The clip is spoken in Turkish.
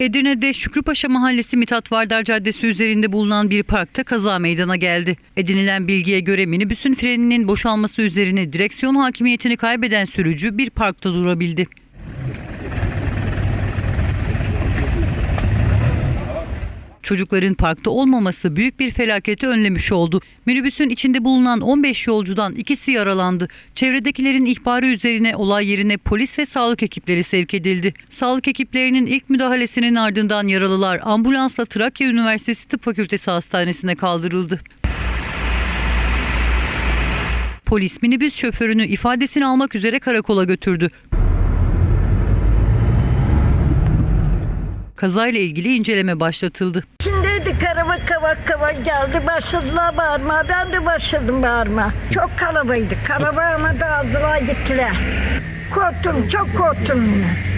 Edirne'de Şükrüpaşa Mahallesi Mithat Vardar Caddesi üzerinde bulunan bir parkta kaza meydana geldi. Edinilen bilgiye göre minibüsün freninin boşalması üzerine direksiyon hakimiyetini kaybeden sürücü bir parkta durabildi. Çocukların parkta olmaması büyük bir felaketi önlemiş oldu. Minibüsün içinde bulunan 15 yolcudan ikisi yaralandı. Çevredekilerin ihbarı üzerine olay yerine polis ve sağlık ekipleri sevk edildi. Sağlık ekiplerinin ilk müdahalesinin ardından yaralılar ambulansla Trakya Üniversitesi Tıp Fakültesi Hastanesi'ne kaldırıldı. Polis minibüs şoförünü ifadesini almak üzere karakola götürdü. Kazayla ilgili inceleme başlatıldı. İçindeydi araba kavak kavak geldi. Başladılar bağırma. Ben de başladım bağırma. Çok kalabaydı. Kalabalığıma dağıldılar gittiler. Korktum. Çok korktum yine.